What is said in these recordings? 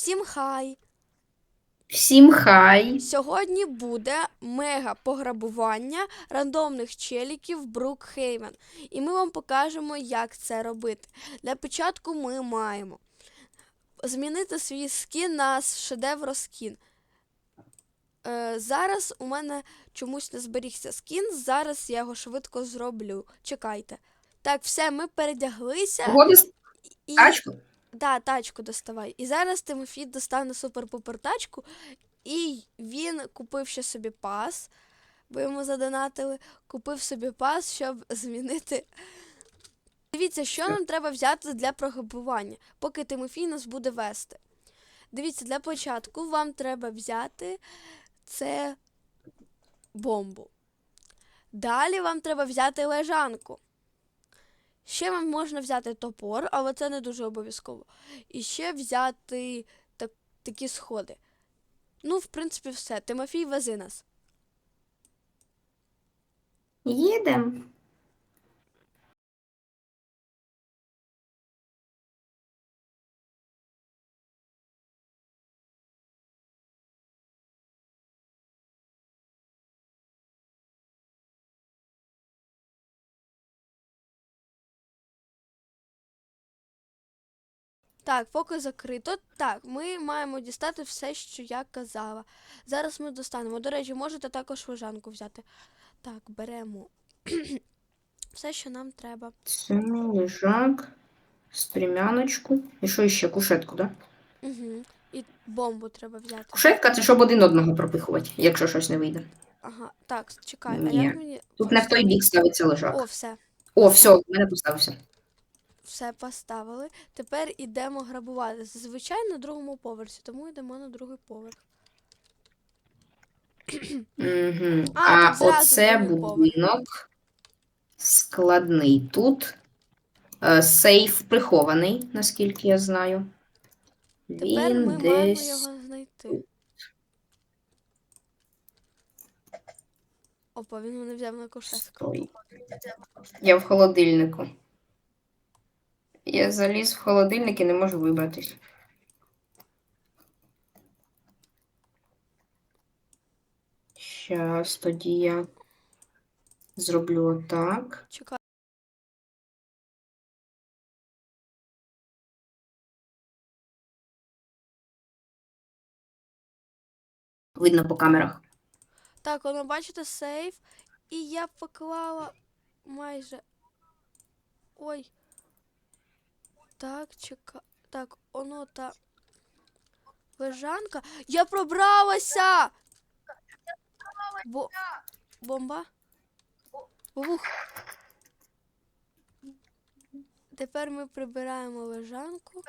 Всім хай! Всім хай. Сьогодні буде мега пограбування рандомних челіків Брукхейвен. І ми вам покажемо, як це робити. Для початку ми маємо змінити свій скін на шедевро скін. Е, зараз у мене чомусь не зберігся скін. Зараз я його швидко зроблю. Чекайте. Так, все, ми передяглися. Погоди І... тачку. Да, тачку доставай. І зараз Тимофій достане супер-пупер тачку, і він купив ще собі пас, бо йому задонатили. Купив собі пас, щоб змінити. Дивіться, що нам треба взяти для програбування, поки Тимофій нас буде вести. Дивіться, для початку вам треба взяти це бомбу. Далі вам треба взяти лежанку. Ще вам можна взяти топор, але це не дуже обов'язково. І ще взяти так, такі сходи. Ну, в принципі, все. Тимофій вези нас. Їдем. Так, поки закрито. Так, ми маємо дістати все, що я казала. Зараз ми достанемо. До речі, можете також лежанку взяти. Так, беремо все, що нам треба. Це лежак, стрімяночку. І що ще? Кушетку, да? Угу. І бомбу треба взяти. Кушетка це щоб один одного пропихувати, якщо щось не вийде. Ага, так, чекай, а як мені. Тут не в той бік ставиться О, лежак. все. О, все, в мене поставився. Все поставили. Тепер ідемо грабувати. Зазвичай на другому поверсі, тому йдемо на другий поверх. Угу. А, А, тут зразу оце другий поверх. будинок складний. Тут е, сейф прихований, наскільки я знаю. Тепер Він ми маємо десь. його знайти. Опа, він мене взяв на кушетку. Ой. Я в холодильнику. Я заліз в холодильник і не можу вибратись. Щас тоді я зроблю отак. Чекай. Видно по камерах. Так, воно бачите сейф. І я поклала майже. Ой. Так, чекай. Так, воно та. Лежанка. Я пробралася! Бо... Бомба? Вух. Тепер ми прибираємо лежанку.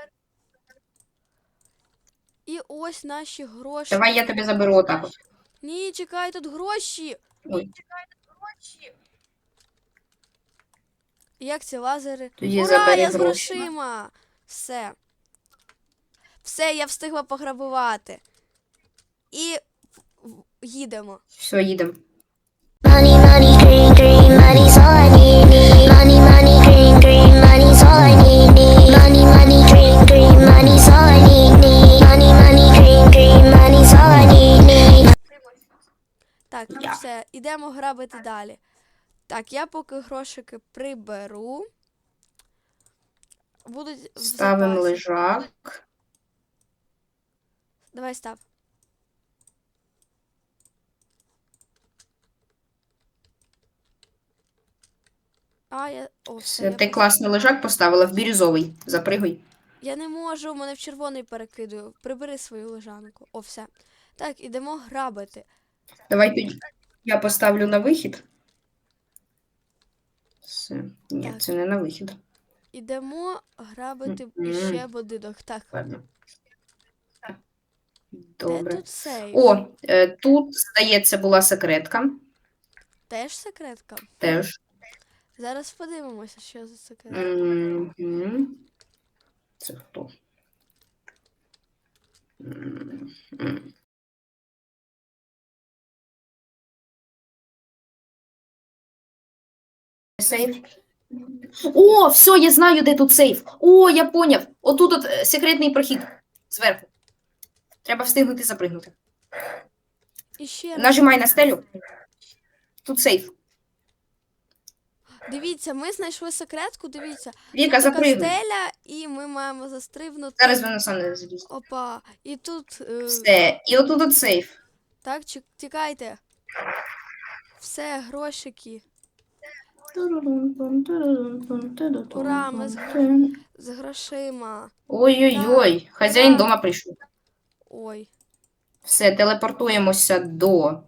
І ось наші гроші. Давай я тебе заберу отак. От. Ні, чекай, тут гроші. Ой, Як ці лазери? Тоді Ура, я з грошима. Все. Все, я встигла пограбувати. І їдемо. все, їдемо. Money, money, green, green, money's all I need, need. Money, money, green, green, money's all I need, need. Money, money, green, green, money's all I need, need. Money, money, green, green, money's all I need, need. Так, Я. все, ідемо грабити далі. Так, я поки грошики приберу. Будуть в Ставимо запасі. лежак. Давай став. А, я. О, все, Все, я ти класний лежак поставила в бірюзовий. Запригуй. Я не можу, мене в червоний перекидую. Прибери свою лежанку. О, все. Так, ідемо грабити. Давай тоді. Я поставлю на вихід. Все. Ні, Так. це не на вихід. Ідемо грабити Мгм. ще будинок. Так, Ладно. де Добре. тут сейф? О, е, тут, здається, була секретка. Теж секретка. Теж. Зараз подивимося, що за секретка. Мгм. Це хто? М, м. Сейф. О, все, я знаю, де тут сейф. О, я поняв. Отут от е, секретний прохід. Зверху. Треба встигнути запригнути. І ще раз. Нажимай на стелю. Тут сейф. Дивіться, ми знайшли секретку, дивіться. Віка, Тут така запригни. стеля, і ми маємо застрибнути. Зараз вона сам не заліз. Опа. І тут. е, Все. І отут от сейф. Так, чек- тікайте. Все, грошики. Ура, ми з- З грошима. Ой-ой-ой, хазяїн дома прийшов. Ой. Все, телепортуємося до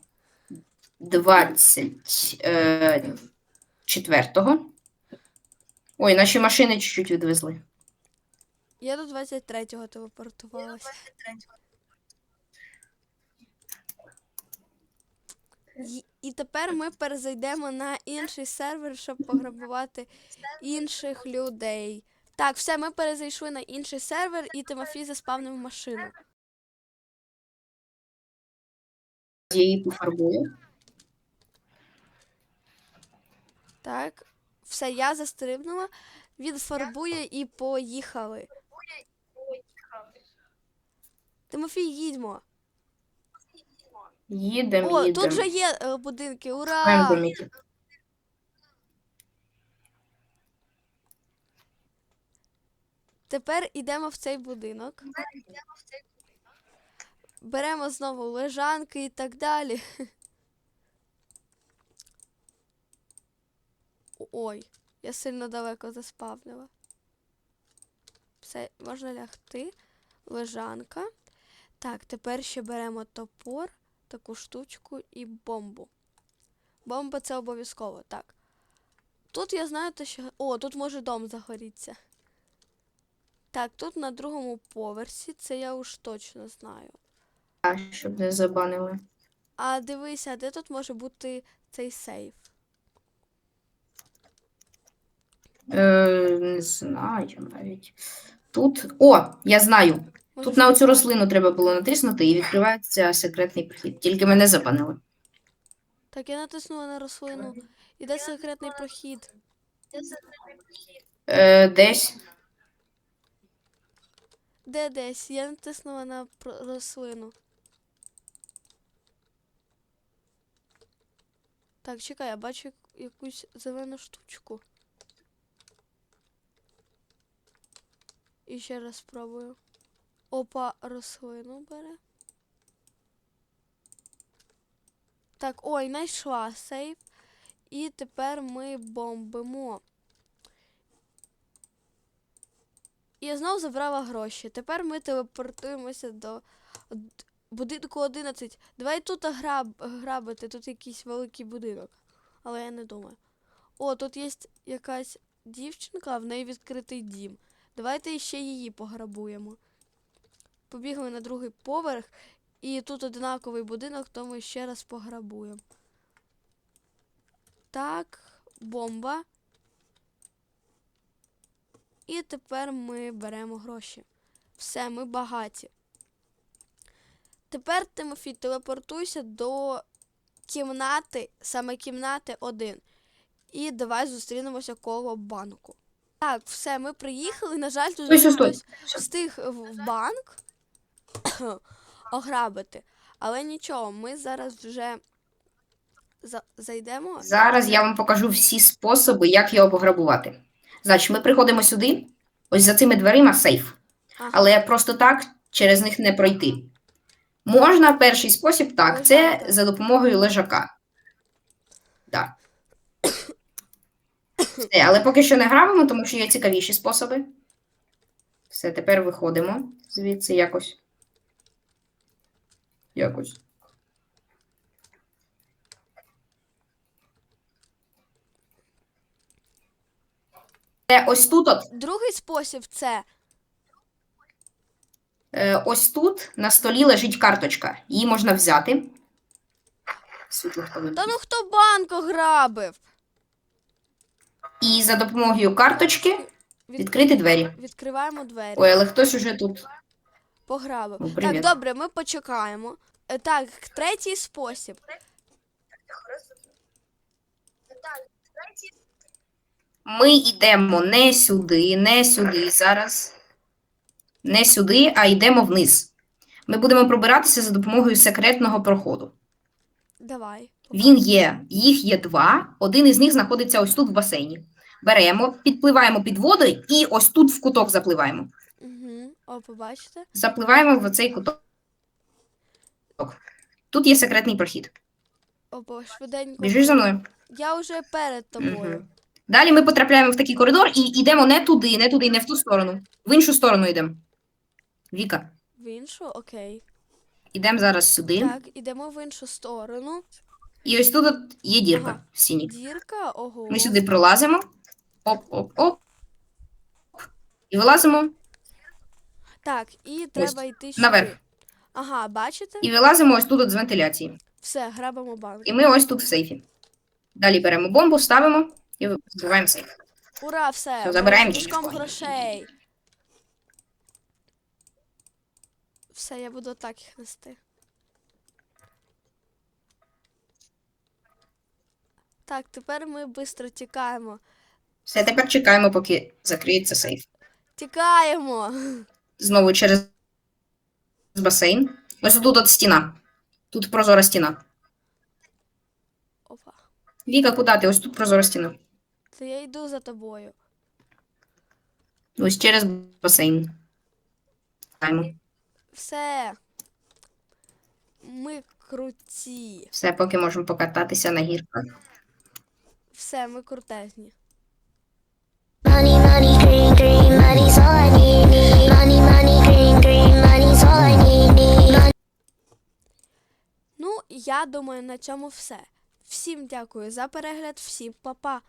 24-го. Ой, наші машини чуть-чуть відвезли. Я до 23-го телепортувалася. І, і тепер ми перезайдемо на інший сервер, щоб пограбувати інших людей. Так, все, ми перезайшли на інший сервер, і Тимофій заспавнив машину. Я її пофарбую. Так, все, я застрибнула, він фарбує і поїхали. Тимофій, їдьмо. Їдемо, О, їдемо. тут же є е, будинки, Маємо ура! Тепер йдемо в цей будинок. Беремо знову лежанки і так далі. Ой, я сильно далеко заспавнила. Все, можна лягти. Лежанка. Так, тепер ще беремо топор, таку штучку і бомбу. Бомба це обов'язково, так. Тут я знаю, те, що. О, тут може дом загорітися. Так, тут на другому поверсі, це я уж точно знаю. А, щоб не забанили. А дивися, де тут може бути цей сейф? Е, не знаю навіть. Тут. О, я знаю. Тут на оцю рослину треба було натиснути і відкривається секретний прохід. Тільки мене забанили. Так, я натиснула на рослину. Іде секретний прохід. Е, десь. Де десь? Я натиснула на рослину. Так, чекай, я бачу якусь зелену штучку. І ще раз спробую. Опа, рослину бере. Так, ой, знайшла сейф. І тепер ми бомбимо. І я знову забрала гроші. Тепер ми телепортуємося до будинку 11. Давай тут граб, грабити, тут якийсь великий будинок. Але я не думаю. О, тут є якась дівчинка, в неї відкритий дім. Давайте ще її пограбуємо. Побігли на другий поверх, і тут однаковий будинок, то ми ще раз пограбуємо. Так, бомба. І тепер ми беремо гроші. Все, ми багаті. Тепер, Тимофій, телепортуйся до кімнати, саме кімнати 1. І давай зустрінемося коло банку. Так, все, ми приїхали. На жаль, тут хтось встиг в банк ограбити. Але нічого, ми зараз вже за- зайдемо. Зараз я вам покажу всі способи, як його пограбувати. Значить, ми приходимо сюди, ось за цими дверима сейф. Ага. Але просто так через них не пройти. Можна перший спосіб так, це за допомогою лежака. Да. Все, але поки що не граємо, тому що є цікавіші способи. Все, тепер виходимо звідси якось. Якось. Це ось тут, от, Другий спосіб це е, ось тут на столі лежить карточка. Її можна взяти. Світло Та ну хто банк ограбив? І за допомогою карточки Від... відкрити двері. Відкриваємо двері. Ой, але хтось уже тут. Пограбив. Ну, так, добре, ми почекаємо. Е, Так, третій спосіб. Ми йдемо не сюди, не сюди зараз. Не сюди, а йдемо вниз. Ми будемо пробиратися за допомогою секретного проходу. Давай. Він є, їх є два. Один із них знаходиться ось тут в басейні. Беремо, підпливаємо під водою і ось тут в куток запливаємо. О, побачите? Запливаємо в цей куток. Тут є секретний прохід. Опа, швиденько. Біжиш за мною. Я вже перед тобою. Мгм. Далі ми потрапляємо в такий коридор і йдемо не туди, не туди, не в ту сторону. В іншу сторону йдемо. Віка, В іншу, окей. йдемо зараз сюди. Так, ідемо в іншу сторону. І ось тут от є дірка Ага. в стіні. Дірка, ого. Ми сюди пролазимо. Оп, оп, оп. І вилазимо, Так, і треба йти сюди. наверх. Ага, бачите? І вилазимо ось тут от з вентиляції. Все, грабимо банк. І ми ось тут в сейфі. Далі беремо бомбу, ставимо і збиваємо сейф. Ура, все. Все, забираємо ми з грошей. Все, я буду так їх нести. Так, тепер ми швидко тікаємо. Все, тепер чекаємо, поки закриється сейф. Тікаємо! Знову через басейн. Ось тут от стіна. Тут прозора стіна. Опа. Віка, куди ти? Ось тут прозора стіна. Це я йду за тобою. Ось через басейн. Чекаємо. Все. Ми круті. Все, поки можемо покататися на гірках. Все, ми крутезні. Money, money, green, green, money's all I need, я думаю, на цьому все. Всім дякую за перегляд, всім па-па.